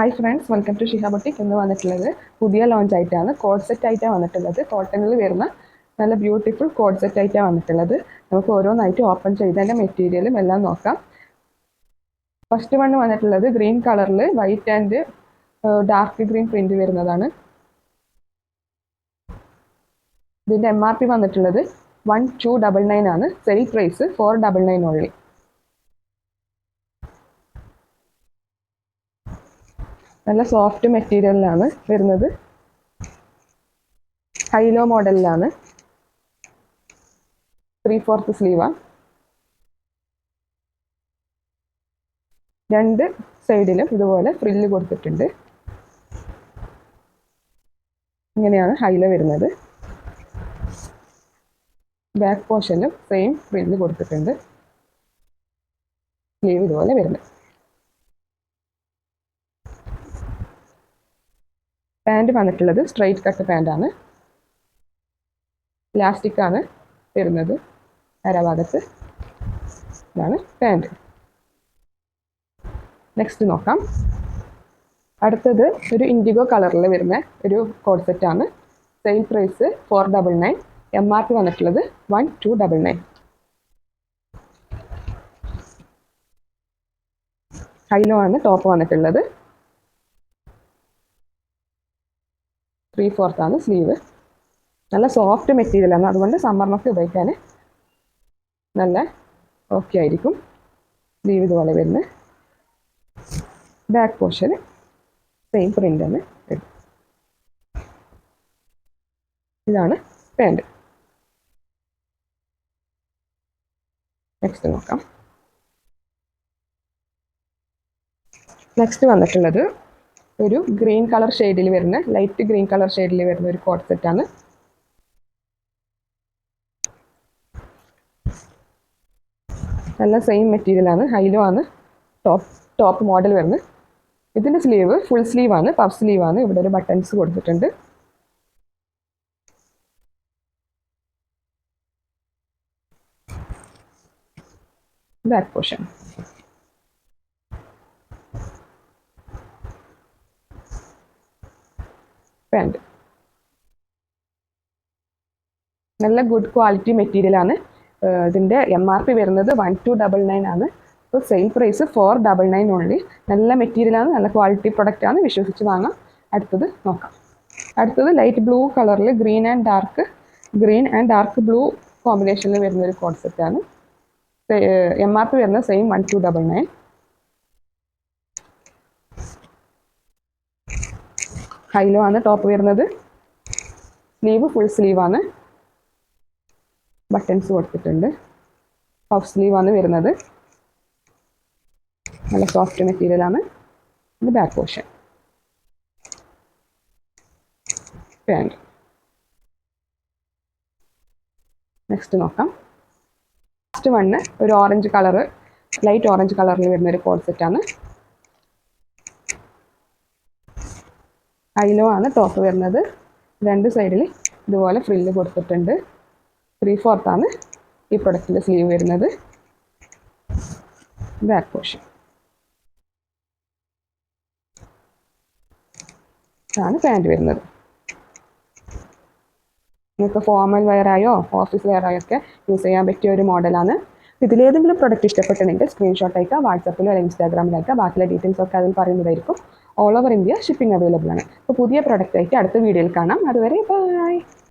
Hi friends welcome to Shiha boutique എന്ന് വന്നിട്ടുള്ളത് പുതിയ ലോഞ്ച് ആയിട്ടാണ്. കോഡ് സെറ്റ് ആയിട്ടാണ് വന്നിട്ടുള്ളത്. കോട്ടണിൽ വരുന്ന നല്ല ബ്യൂട്ടിഫുൾ കോഡ് സെറ്റ് ആയിട്ടാണ് വന്നിട്ടുള്ളത്. നമുക്ക് ഓരോന്നായിട്ട് ഓപ്പൺ ചെയ്തതിന്റെ മെറ്റീരിയലും എല്ലാം നോക്കാം. ഫസ്റ്റ് വൺ വന്നിട്ടുള്ളത് ഗ്രീൻ കളറിൽ white and dark green print വരുന്നതാണ്. ഇതിന്റെ എം ആർ പി വന്നിട്ടുള്ളത് വൺ ടു ഡബിൾ നയൻ ആണ്. Sale price four double nine only നല്ല സോഫ്റ്റ് മെറ്റീരിയലിലാണ് വരുന്നത്. ഹൈലോ മോഡലിലാണ് ത്രീ ഫോർത്ത് സ്ലീവാണ് രണ്ട് സൈഡിലും ഇതുപോലെ ഫ്രില്ല് കൊടുത്തിട്ടുണ്ട്. ഇങ്ങനെയാണ് ഹൈല വരുന്നത്. ബാക്ക് പോർഷനിലും സെയിം ഫ്രില്ല് കൊടുത്തിട്ടുണ്ട്. സ്ലീവ് ഇതുപോലെ വരുന്നത്. പാന്റ് വന്നിട്ടുള്ളത് സ്ട്രെയിറ്റ് കട്ട് പാന്റാണ് ലാസ്റ്റിക്കാണ് ആണ് വരുന്നത്. അരഭാഗത്ത് ഇതാണ് പാന്റ് നെക്സ്റ്റ് നോക്കാം. അടുത്തത് ഒരു ഇൻഡിഗോ കളറിൽ വരുന്ന ഒരു കോഡ് സെറ്റാണ് sale price four double nine M R P വന്നിട്ടുള്ളത് വൺ ടു ഡബിൾ നയൻ ആണ് ടോപ്പ് വന്നിട്ടുള്ളത്. ത്രീ ഫോർത്ത് ആണ് സ്ലീവ് നല്ല സോഫ്റ്റ് മെറ്റീരിയലാണ് അതുകൊണ്ട് സമ്മറിനൊക്കെ ഉപയോഗിക്കാൻ നല്ല ഓക്കെ ആയിരിക്കും. സ്ലീവ് ഇതുപോലെ വരുന്നത്. ബാക്ക് പോർഷൻ സെയിം പ്രിന്റ് തന്നെ വരും ഇതാണ് പാന്റ് നെക്സ്റ്റ് നോക്കാം. നെക്സ്റ്റ് വന്നിട്ടുള്ളത് ഒരു ഗ്രീൻ കളർ ഷെയ്ഡിൽ വരുന്ന ലൈറ്റ് ഗ്രീൻ കളർ ഷെയ്ഡിൽ വരുന്ന ഒരു കോട്ട് സെറ്റാണ് നല്ല സെയിം മെറ്റീരിയൽ ആണ് ഹൈലോ ആണ് ടോപ്പ് ടോപ്പ് മോഡൽ വരുന്നത്. ഇതിന്റെ സ്ലീവ് ഫുൾ സ്ലീവ് ആണ് പഫ് സ്ലീവ് ആണ് ഇവിടെ ഒരു ബട്ടൺസ് കൊടുത്തിട്ടുണ്ട്. Back portion. പാന്റ് നല്ല ഗുഡ് ക്വാളിറ്റി മെറ്റീരിയൽ ആണ്. ഇതിന്റെ എം ആർ പി വരുന്നത് വൺ ടു ഡബിൾ നയൻ ആണ്. ഇപ്പോൾ sale price four double nine only നല്ല മെറ്റീരിയലാണ് നല്ല ക്വാളിറ്റി പ്രൊഡക്റ്റ് ആണ്. വിശ്വസിച്ച് വാങ്ങാം. അടുത്തത് നോക്കാം. അടുത്തത് ലൈറ്റ് ബ്ലൂ കളറിൽ green and dark green and dark blue കോമ്പിനേഷനിൽ വരുന്ന ഒരു കോൺസെപ്റ്റ് ആണ്. എം ആർ പി വരുന്നത് same one two double nine ഹൈലോ ആണ് ടോപ്പ് വരുന്നത്. സ്ലീവ് ഫുൾ സ്ലീവ് ആണ്. ബട്ടൺസ് കൊടുത്തിട്ടുണ്ട്. പഫ് സ്ലീവ് ആണ് വരുന്നത്. നല്ല സോഫ്റ്റ് മെറ്റീരിയൽ ആണ്. ഇത് ബാക്ക് പോർഷൻ പാന്റ് നെക്സ്റ്റ് നോക്കാം. നെക്സ്റ്റ് വണ്ണ് ഒരു ഓറഞ്ച് കളറ് ലൈറ്റ് ഓറഞ്ച് കളറിൽ വരുന്ന ഒരു കോഡ് സെറ്റാണ് ഹൈലോ ആണ് ടോപ്പ് വരുന്നത്. രണ്ട് സൈഡിൽ ഇതുപോലെ ഫ്രില്ല് കൊടുത്തിട്ടുണ്ട്. ത്രീ ഫോർത്ത് ആണ് ഈ പ്രൊഡക്റ്റിന്റെ സ്ലീവ് വരുന്നത്. ബാക്ക് പോർഷൻ ആണ് പാന്റ് വരുന്നത്. നിങ്ങൾക്ക് ഫോർമൽ വെയറായോ ഓഫീസ് വെയറായോ ഒക്കെ യൂസ് ചെയ്യാൻ പറ്റിയ ഒരു മോഡലാണ് ഇതിലേതെങ്കിലും പ്രൊഡക്റ്റ് ഇഷ്ടപ്പെട്ടിട്ടുണ്ടെങ്കിൽ സ്ക്രീൻഷോട്ട് അയക്കുക വാട്സപ്പിലോ അല്ലെങ്കിൽ ഇൻസ്റ്റാഗ്രാമിലോ അയക്കുക. ബാക്കിയുള്ള ഡീറ്റെയിൽസ് ഒക്കെ അതിൽ പറയുന്നതായിരിക്കും. All over India shipping available ആണ്. അപ്പോൾ പുതിയ പ്രൊഡക്റ്റ് ആയിട്ട് അടുത്ത വീഡിയോയിൽ കാണാം. അതുവരെ ബൈ